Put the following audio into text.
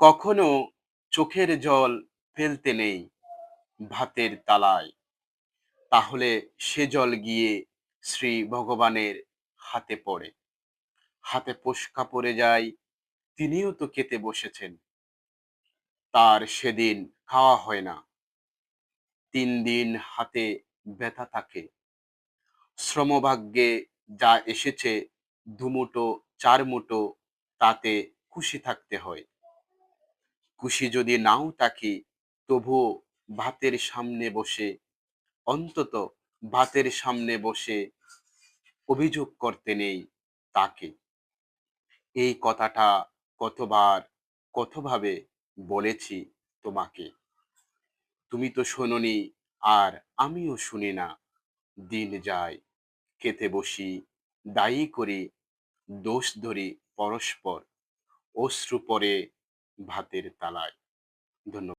কখনো চোখের জল ফেলতে নেই ভাতের তালায়। তাহলে সে জল গিয়ে শ্রী ভগবানের হাতে পড়ে। হাতে পোস্কা পড়ে যায়, তিনিও তো খেতে বসেছেন। তার সেদিন খাওয়া হয় না। তিন দিন হাতে ব্যথা থাকে। শ্রমভাগ্যে যা এসেছে দুমুটো চার মুটো তাতে খুশি থাকতে হয়। খুশি যদি নাও থাকি তবুও ভাতের সামনে বসে, অন্তত ভাতের সামনে বসে অভিযোগ করতে নেই তাকে। এই কথাটা কতবার, কতভাবে বলেছি তোমাকে? তুমি তো শোনোনি আর আমিও শুনি না। দিন যায়, খেতে বসি, দায়ী করি, দোষ ধরি পরস্পর, অশ্রু পরে ভাতের তালায়। ধন্যবাদ।